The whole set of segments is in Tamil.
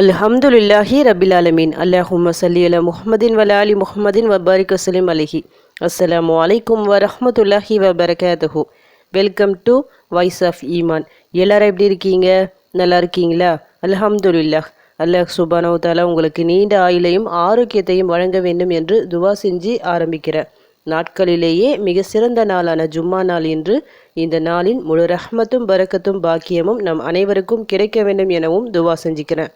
அல்ஹம்துலில்லாஹி ரபில் அலமீன் அல்லாஹும் சல்லி அல முஹமதின் வல அலி முஹம்மதின் வபாரிக் வசலிம் அலிஹி. அஸ்ஸலாமு வலைக்கும் வரஹ்மத்துல்லாஹி வபரகாத்துஹு. Welcome to voice of Iman எல்லாரும் எப்படி இருக்கீங்க? நல்லா இருக்கீங்களா? அல்ஹம்துலில்லாஹ். அல்லாஹ் சுபானவு தாலா உங்களுக்கு நீண்ட ஆயுளையும் ஆரோக்கியத்தையும் வழங்க வேண்டும் என்று துவா செஞ்சு ஆரம்பிக்கிறேன் நாட்களிலேயே மிக சிறந்த நாளான ஜும்மா நாள் என்று இந்த நாளின் முழு ரஹ்மத்தும் பரக்கத்தும் பாக்கியமும் நம் அனைவருக்கும் கிடைக்க வேண்டும் எனவும் துவா செஞ்சுக்கிறேன்.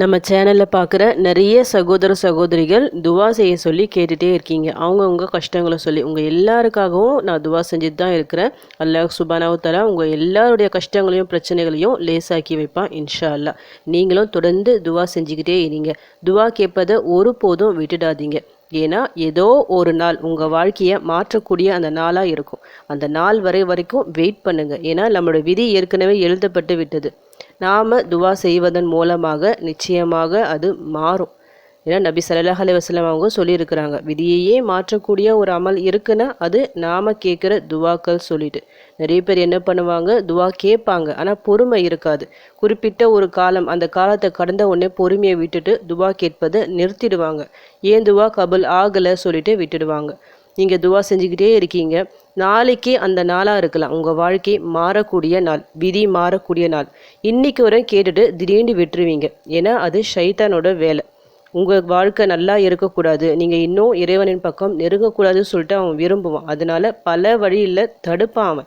நம்ம சேனலில் பார்க்குற நிறைய சகோதர சகோதரிகள் துவா செய்ய சொல்லி கேட்டுகிட்டே இருக்கீங்க. அவங்கவுங்க கஷ்டங்களை சொல்லி உங்கள் எல்லாருக்காகவும் நான் துவா செஞ்சுட்டு தான் இருக்கிறேன். அல்லாஹ் சுபானாவு தலா உங்கள் எல்லாருடைய கஷ்டங்களையும் பிரச்சனைகளையும் லேசாக்கி வைப்பான் இன்ஷா அல்லா நீங்களும் தொடர்ந்து துவா செஞ்சுக்கிட்டே இருங்க. துவா கேட்பதை ஒருபோதும் விட்டுடாதீங்க. ஏன்னா ஏதோ ஒரு நாள் உங்கள் வாழ்க்கையை மாற்றக்கூடிய அந்த நாளாக இருக்கும். அந்த நாள் வரை வரைக்கும் வெயிட் பண்ணுங்கள் ஏன்னா நம்மளோட விதி ஏற்கனவே எழுதப்பட்டு விட்டது. நாம் துவா செய்வதன் மூலமாக நிச்சயமாக அது மாறும். ஏன்னா நபி சல்லாஹ் அலி வஸ்லாம் அவங்க சொல்லியிருக்கிறாங்க. விதியையே மாற்றக்கூடிய ஒரு அமல் இருக்குன்னா அது நாம் கேட்குற துவாக்கள் சொல்லிட்டு. நிறைய பேர் என்ன பண்ணுவாங்க? துவா கேட்பாங்க. ஆனால் பொறுமை இருக்காது. குறிப்பிட்ட ஒரு காலம் அந்த காலத்தை கடந்த உடனே பொறுமையை விட்டுட்டு துவா கேட்பதை நிறுத்திடுவாங்க. ஏன் துவா கபல் ஆகலை சொல்லிட்டு விட்டுடுவாங்க. நீங்கள் துவா செஞ்சுக்கிட்டே இருக்கீங்க. நாளைக்கு அந்த நாளாக இருக்கலாம். உங்கள் வாழ்க்கை மாறக்கூடிய நாள் விதி மாறக்கூடிய நாள். இன்னைக்கு வரை கேட்டுட்டு திடீர்னு விட்டுருவீங்க. ஏன்னா அது ஷைத்தானோட வேலை. உங்கள் வாழ்க்கை நல்லா இருக்கக்கூடாது. நீங்கள் இன்னும் இறைவனின் பக்கம் நெருங்கக்கூடாதுன்னு சொல்லிட்டு அவன் விரும்புவான். அதனால பல வழியில் தடுப்பான் அவன்.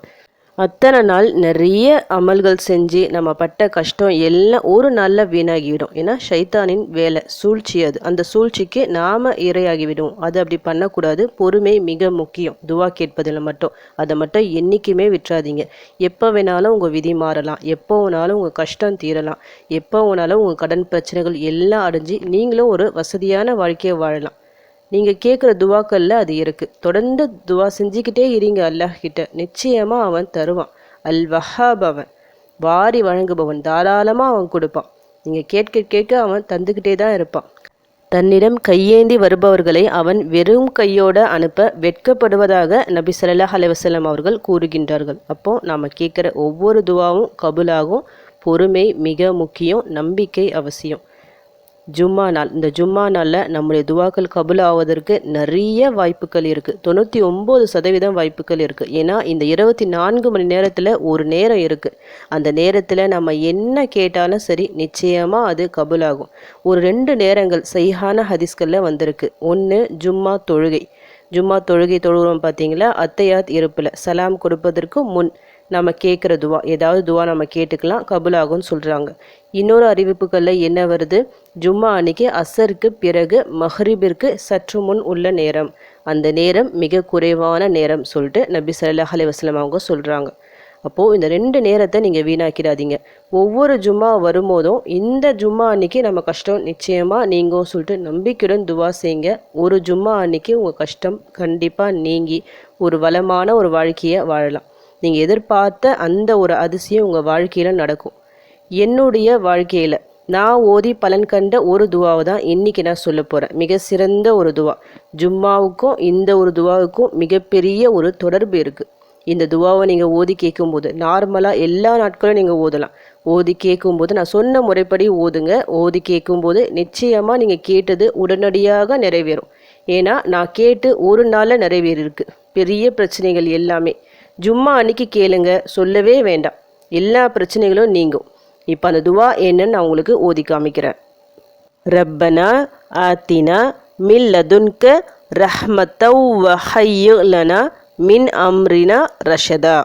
அத்தனை நாள் நிறைய அமல்கள் செஞ்சு நம்ம பட்ட கஷ்டம் எல்லாம் ஒரு நாளில் வீணாகிவிடும். ஏன்னா ஷைத்தானின் வேலை சூழ்ச்சி அது. அந்த சூழ்ச்சிக்கு நாம் இரையாகிவிடும் அது அப்படி பண்ணக்கூடாது. பொறுமை மிக முக்கியம். துவா கேட்பதில் மட்டும். அதை மட்டும் என்றைக்குமே விட்டுறாதீங்க. எப்போ வேணாலும் உங்கள் விதி மாறலாம். எப்போ வேணாலும் உங்கள் கஷ்டம் தீரலாம். எப்போ வேணாலும் உங்கள் கடன் பிரச்சனைகள் எல்லாம் அடைஞ்சு நீங்களும் ஒரு வசதியான வாழ்க்கையை வாழலாம். நீங்கள் கேட்குற துவாக்களில் அது இருக்குது தொடர்ந்து துவா செஞ்சுக்கிட்டே இருங்க அல்லாஹ் கிட்ட. நிச்சயமாக அவன் தருவான். அல் வஹாப் அவன். வாரி வழங்குபவன். தாராளமாக அவன் கொடுப்பான். நீங்கள் கேட்க கேட்க அவன் தந்துக்கிட்டே தான் இருப்பான். தன்னிடம் கையேந்தி வருபவர்களை அவன் வெறும் கையோட அனுப்ப வெட்கப்படுவதாக நபி சல்லாஹ் அலைவசல்லம் அவர்கள் கூறுகின்றார்கள். அப்போது நாம் கேட்குற ஒவ்வொரு துவாவும் கபுலாகும். பொறுமை மிக முக்கியம். நம்பிக்கை அவசியம். ஜும்மா நாள். இந்த ஜும்மா நாளில் நம்முடைய துவாக்கள் கபுல் ஆவதற்கு நிறைய வாய்ப்புகள் இருக்குது தொண்ணூற்றி ஒம்பது சதவீதம் வாய்ப்புகள் இருக்குது ஏன்னா இந்த இருபத்தி நான்கு மணி நேரத்தில் ஒரு நேரம் இருக்குது அந்த நேரத்தில் நம்ம என்ன கேட்டாலும் சரி நிச்சயமாக அது கபுலாகும் ஒரு ரெண்டு நேரங்கள் சைஹான ஹதிஸ்களில் வந்திருக்கு. ஒன்று ஜும்மா தொழுகை. ஜும்மா தொழுகை தொழுகிறோம் பார்த்தீங்களா அத்தையாத் இருப்பில். சலாம் கொடுப்பதற்கு முன். நம்ம கேட்குற துவா ஏதாவது துவா நம்ம கேட்டுக்கலாம் கபுலாகும்னு சொல்கிறாங்க இன்னொரு அறிவிப்புகளில் என்ன வருது? ஜும்மா அன்னைக்கு அசருக்கு பிறகு மஹ்ரிபிற்கு சற்று முன் உள்ள நேரம். அந்த நேரம் மிக குறைவான நேரம் சொல்லிட்டு நபி சல்லாஹ் அலிவாஸ்லம் அவங்க சொல்கிறாங்க அப்போது இந்த ரெண்டு நேரத்தை நீங்கள் வீணாக்கிடாதீங்க. ஒவ்வொரு ஜும்மா வரும்போதும் இந்த ஜும்மா அன்னைக்கு நம்ம கஷ்டம் நிச்சயமாக நீங்கள் சொல்லிட்டு நம்பிக்கையுடன் துவா செய்யுங்க. ஒரு ஜும்மா அன்னைக்கு உங்கள் கஷ்டம் கண்டிப்பாக நீங்கி ஒரு வளமான ஒரு வாழ்க்கையை வாழலாம். நீங்கள் எதிர்பார்த்த அந்த ஒரு அதிசயம் உங்கள் வாழ்க்கையில் நடக்கும். என்னுடைய வாழ்க்கையில் நான் ஓதி பலன் கண்ட ஒரு துவாவை தான் இன்றைக்கி நான் சொல்ல போகிறேன் மிக சிறந்த ஒரு துவா. ஜும்மாவுக்கும் இந்த ஒரு துவாவுக்கும் மிகப்பெரிய ஒரு தொடர்பு இருக்குது இந்த துவாவை நீங்கள் ஓதி கேட்கும்போது நார்மலாக எல்லா நாட்களும் நீங்கள் ஓதலாம். ஓதி கேட்கும்போது நான் சொன்ன முறைப்படி ஓதுங்க. ஓதி கேட்கும்போது நிச்சயமாக நீங்கள் கேட்டது உடனடியாக நிறைவேறும். ஏன்னா நான் கேட்டு ஒரு நாளில் நிறைவேறியிருக்கு. பெரிய பிரச்சனைகள் எல்லாமே. ஜும்மா அன்னைக்கு கேளுங்க சொல்லவே வேண்டாம். எல்லா பிரச்சனைகளும் நீங்கும். இப்போ அந்த துவா என்னன்னு நான் உங்களுக்கு ஓதி காமிக்கிறேன். ரப்பனா ஆத்தினா மில்லதுன்க ரஹ்மத்தவ் வஹையுலனா மின் அம்ரினா ரஷதா.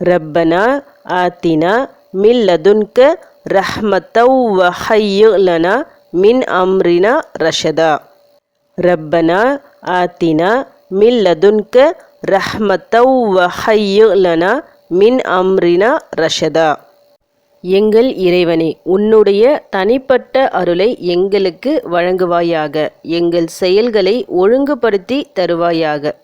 ரப்பனா ஆத்தினா மில்லதுன்க ரஹ்மத்தவ் வஹையுலனா மின் அம்ரினா ரஷதா. ரப்பனா ஆத்தினா மில்லதுன்க ரஹ்மத்தவ் வஹையுலனா மின் அம்ரினா ரஷதா. எங்கள் இறைவனே உன்னுடைய தனிப்பட்ட அருளை எங்களுக்கு வழங்குவாயாக. எங்கள் செயல்களை ஒழுங்குபடுத்தி தருவாயாக.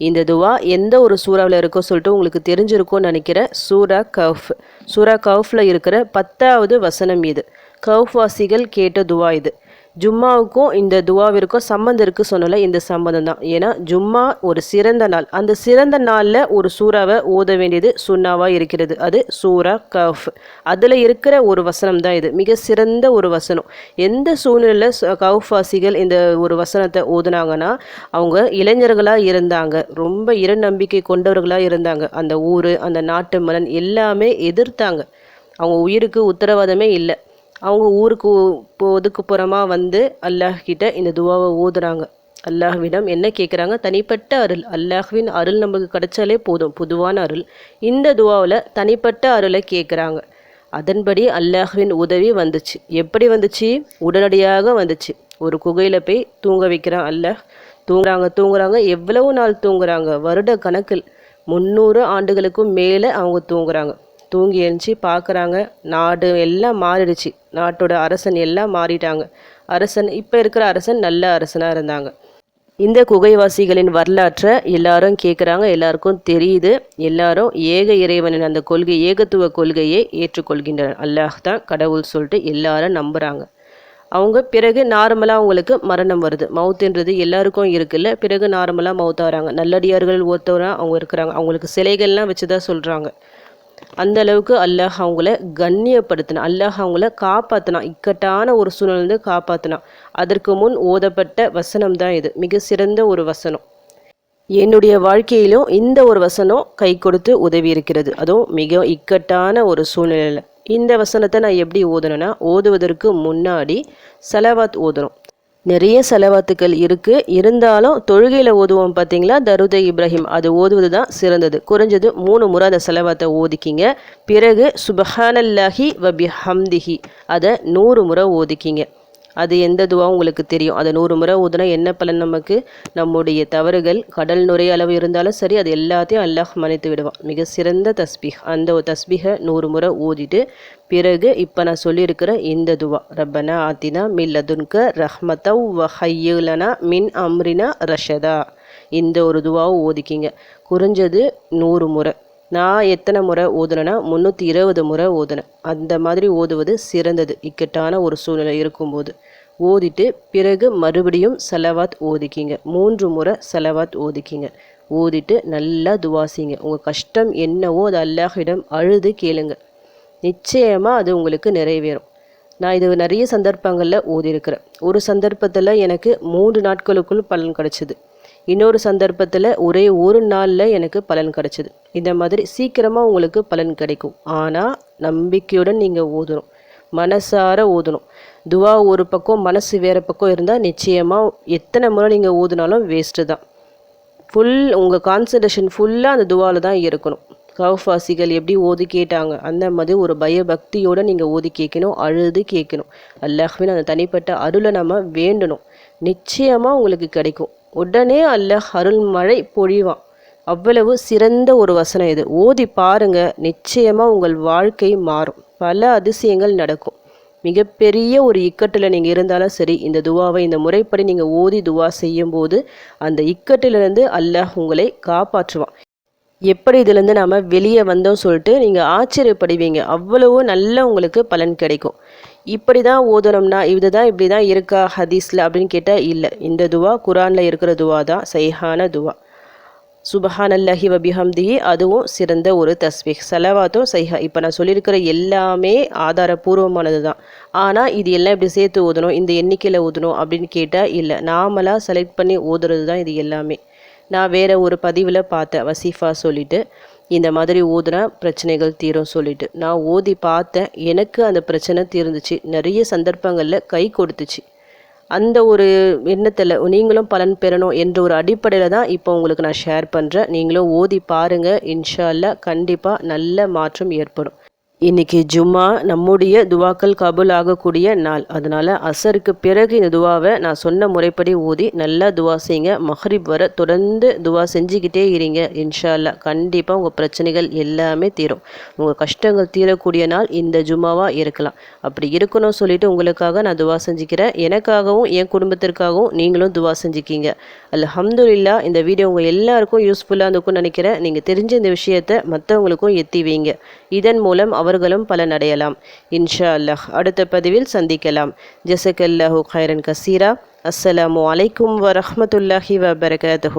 இந்த துவா எந்த ஒரு சூறாவில் இருக்கோ சொல்லிட்டு உங்களுக்கு தெரிஞ்சிருக்கும்னு நினைக்கிறேன் சூரா கஃப் சூரா கஃபில் இருக்கிற பத்தாவது வசனம் இது. கஃப் வாசிகள் கேட்ட துவா இது. ஜும்மாவுக்கும் இந்த துவாவிற்கும் சம்மந்தம் இருக்குது சொன்னல இந்த சம்மந்தம் தான். ஏன்னா ஜும்மா ஒரு சிறந்த நாள். அந்த சிறந்த நாளில் ஒரு சூறாவை ஓத வேண்டியது சுண்ணாவாக இருக்கிறது. அது சூரா கஃப். அதில் இருக்கிற ஒரு வசனம் தான் இது. மிக சிறந்த ஒரு வசனம். எந்த சூழ்நிலையில் கவுஃபாசிகள் இந்த ஒரு வசனத்தை ஓதுனாங்கன்னா அவங்க இளைஞர்களாக இருந்தாங்க. ரொம்ப இறை நம்பிக்கை கொண்டவர்களாக இருந்தாங்க. அந்த ஊர் அந்த நாட்டு மலன் எல்லாமே எதிர்த்தாங்க. அவங்க உயிருக்கு உத்தரவாதமே இல்லை. அவங்க ஊருக்கு இப்போ ஒதுக்குப்புறமாக வந்து அல்லாஹ் கிட்ட இந்த துவாவை ஓதுறாங்க. அல்லாஹ்விடம் என்ன கேட்குறாங்க தனிப்பட்ட அருள். அல்லாஹ்வின் அருள் நமக்கு கிடைச்சாலே போதும். பொதுவான அருள். இந்த துவாவில் தனிப்பட்ட அருளை கேட்குறாங்க அதன்படி அல்லாஹ்வின் உதவி வந்துச்சு. எப்படி வந்துச்சு? உடனடியாக வந்துச்சு. ஒரு குகையில் போய் தூங்க வைக்கிறான் அல்லாஹ். தூங்குறாங்க தூங்குறாங்க. எவ்வளவு நாள் தூங்குறாங்க? வருட கணக்கில் முந்நூறு ஆண்டுகளுக்கும் மேலே அவங்க தூங்குறாங்க. தூங்கி எழுந்துச்சி பார்க்குறாங்க நாடு எல்லாம் மாறிடுச்சு. நாட்டோட அரசன் எல்லாம் மாறிட்டாங்க. அரசன் இப்போ இருக்கிற அரசன் நல்ல அரசனாக இருந்தாங்க. இந்த குகைவாசிகளின் வரலாற்றை எல்லாரும் கேட்குறாங்க எல்லாருக்கும் தெரியுது. எல்லாரும் ஏக இறைவனின் அந்த கொள்கை ஏகத்துவ கொள்கையை ஏற்றுக்கொள்கின்றனர். அல்லாஹ் தான் கடவுள் சொல்லிட்டு எல்லாரும் நம்புகிறாங்க அவங்க பிறகு நார்மலாக அவங்களுக்கு மரணம் வருது. மவுத்துன்றது எல்லாருக்கும் இருக்குல்ல. பிறகு நார்மலாக மவுத்தாகிறாங்க நல்லடியார்கள் ஒருத்தவராக அவங்க இருக்கிறாங்க. அவங்களுக்கு சிலைகள்லாம் வச்சு தான் சொல்கிறாங்க அந்த அளவுக்கு அல்லாஹ் அவங்கள கண்ணியப்படுத்தினான். அல்லாஹ் அவங்கள காப்பாற்றினான் இக்கட்டான ஒரு சூழ்நிலை காப்பாற்றினான் அதற்கு முன் ஓதப்பட்ட வசனம் தான் இது. மிக சிறந்த ஒரு வசனம். என்னுடைய வாழ்க்கையிலும் இந்த ஒரு வசனம் கை கொடுத்து உதவி இருக்கிறது. அதுவும் மிக இக்கட்டான ஒரு சூழ்நிலையில். இந்த வசனத்தை நான் எப்படி ஓதணும்னா ஓதுவதற்கு முன்னாடி செலவாத் ஓதணும். நிறைய செலவாத்துக்கள் இருக்குது இருந்தாலும் தொழுகையில் ஓதுவோம் பார்த்தீங்களா தருதை இப்ராஹிம். அது ஓதுவது தான் சிறந்தது. குறைஞ்சது மூணு முறை அந்த செலவாத்தை ஓதிக்கிங்க. பிறகு சுபஹானல்லாஹி வபி ஹம்திஹி அதை நூறு முறை ஓதிக்கிங்க. அது எந்த துவா உங்களுக்கு தெரியும்? அதை நூறு முறை ஊதுனா என்ன பலன் நமக்கு? நம்முடைய தவறுகள் கடல் நுரை அளவு இருந்தாலும் சரி அது எல்லாத்தையும் அல்லாஹ் மன்னித்து விடுவான். மிக சிறந்த தஸ்பீஹ். அந்த தஸ்பீகை நூறு முறை ஊதிட்டு பிறகு இப்போ நான் சொல்லியிருக்கிற இந்த துவா. ரப்பனா ஆத்தினா மின் லதுன்க ரஹ்மத்தவ் வஹையுலனா மின் அம்ரினா ரஷதா. இந்த ஒரு துவாவை ஓதிக்கிங்க குறைஞ்சது நூறு முறை. நான் எத்தனை முறை ஓதுனேன்னா முந்நூற்றி இருபது முறை ஓதுனேன். அந்த மாதிரி ஓதுவது சிறந்தது. இக்கட்டான ஒரு சூழ்நிலை இருக்கும்போது. ஓதிட்டு பிறகு மறுபடியும் செலவாத் ஓதிக்கிங்க. மூன்று முறை செலவாத் ஓதிக்கிங்க. ஓதிட்டு நல்லா துவாசிங்க உங்கள் கஷ்டம் என்னவோ அது அல்லாஹிடம் அழுது கேளுங்க. நிச்சயமாக அது உங்களுக்கு நிறைவேறும். நான் இது நிறைய சந்தர்ப்பங்களில் ஓதியிருக்கிறேன் ஒரு சந்தர்ப்பத்தில் எனக்கு மூன்று நாட்களுக்குள் பலன் கிடச்சிது. இன்னொரு சந்தர்ப்பத்தில் ஒரே ஒரு நாளில் எனக்கு பலன் கிடச்சிது. இந்த மாதிரி சீக்கிரமாக உங்களுக்கு பலன் கிடைக்கும். ஆனால் நம்பிக்கையுடன் நீங்கள் ஓதணும். மனசார ஓதணும். துவா ஒரு பக்கம் மனசு வேறு பக்கம் இருந்தால் நிச்சயமாக எத்தனை முறை நீங்கள் ஓதுனாலும் வேஸ்ட்டு தான். ஃபுல் உங்கள் கான்சன்ட்ரேஷன் ஃபுல்லாக அந்த துவாவில் தான் இருக்கணும். கவுஃபாசிகள் எப்படி ஓதி கேட்டாங்க? அந்த மாதிரி ஒரு பயபக்தியோடு நீங்கள் ஓதி கேட்கணும் அழுது கேட்கணும். அல்லாஹ்வின் அந்த தனிப்பட்ட அருளை நம்ம வேண்டணும். நிச்சயமாக உங்களுக்கு கிடைக்கும். உடனே அல்லாஹ் அருள் மழை பொழிவான். அவ்வளவு சிறந்த ஒரு வசனம் இது. ஓதி பாருங்க நிச்சயமாக உங்கள் வாழ்க்கை மாறும். பல அதிசயங்கள் நடக்கும். மிகப்பெரிய ஒரு இக்கட்டில் நீங்கள் இருந்தாலும் சரி இந்த துவாவை இந்த முறைப்படி நீங்கள் ஓதி துவா செய்யும்போது அந்த இக்கட்டிலிருந்து அல்லாஹ் உங்களை காப்பாற்றுவான். எப்படி இதுலேருந்து நாம் வெளியே வந்தோம் சொல்லிட்டு நீங்கள் ஆச்சரியப்படுவீங்க. அவ்வளவு நல்ல உங்களுக்கு பலன் கிடைக்கும். இப்படி தான் ஓதணும்னா இதுதான் இப்படி தான் இருக்கா ஹதீஸில் அப்படின்னு கேட்டால் இல்லை. இந்த துவா குரானில் இருக்கிற துவா தான் சைஹான துவா. சுபஹான் அல்லஹி வபிஹம்திஹி அதுவும் சிறந்த ஒரு தஸ்பீக் செலவாத்தும் சைஹா. இப்போ நான் சொல்லியிருக்கிற எல்லாமே ஆதாரபூர்வமானது தான் ஆனால் இது எல்லாம் இப்படி சேர்த்து ஓதணும் இந்த எண்ணிக்கையில் ஓதணும் அப்படின்னு கேட்டால் இல்லை. நாமளாக செலக்ட் பண்ணி ஓதுறது தான் இது எல்லாமே. நான் வேறு ஒரு பதிவில் பார்த்தேன் வசீஃபா சொல்லிவிட்டு இந்த மாதிரி ஓதுனா பிரச்சனைகள் தீரும் சொல்லிட்டு. நான் ஓதி பார்த்தேன். எனக்கு அந்த பிரச்சனை தீர்ந்துச்சு. நிறைய சந்தர்ப்பங்களில் கை கொடுத்துச்சு. அந்த ஒரு எண்ணத்தில் நீங்களும் பலன் பெறணும் என்ற ஒரு அடிப்படையில் தான் இப்போ உங்களுக்கு நான் ஷேர் பண்ணுறேன் நீங்களும் ஓதி பாருங்கள் இன்ஷால்ல கண்டிப்பாக நல்ல மாற்றம் ஏற்படும். இன்னைக்கு ஜும்மா நம்முடைய துவாக்கள் கபுல் ஆகக்கூடிய நாள். அதனால் அசருக்கு பிறகு இந்த துவாவை நான் சொன்ன முறைப்படி ஊதி நல்லா துவா செய்யுங்க. மஹரிப் வர தொடர்ந்து துவா செஞ்சுக்கிட்டே இருங்க. இன்ஷால்லா கண்டிப்பாக உங்கள் பிரச்சனைகள் எல்லாமே தீரும். உங்கள் கஷ்டங்கள் தீரக்கூடிய நாள் இந்த ஜும்மாவாக இருக்கலாம். அப்படி இருக்கணும் சொல்லிட்டு உங்களுக்காக நான் துவா செஞ்சுக்கிறேன். எனக்காகவும் என் குடும்பத்திற்காகவும் நீங்களும் துவா செஞ்சுக்கிங்க. அல்ஹம்துலில்லா இந்த வீடியோ உங்கள் எல்லாருக்கும் யூஸ்ஃபுல்லாக இருந்திருக்கும்னு நினைக்கிறேன். நீங்கள் தெரிஞ்ச இந்த விஷயத்தை மற்றவங்களுக்கும் எத்தி வைங்க. இதன் மூலம் அவர் அவர்களும் பலனடையலாம் இன்ஷா அல்லாஹ். அடுத்த பதிவில் சந்திக்கலாம். ஜசக் அல்லாஹூ கைரன் கசீரா. அஸ்ஸலாமு அலைக்கும் வரஹமத்துல்லாஹி வபரகாத்து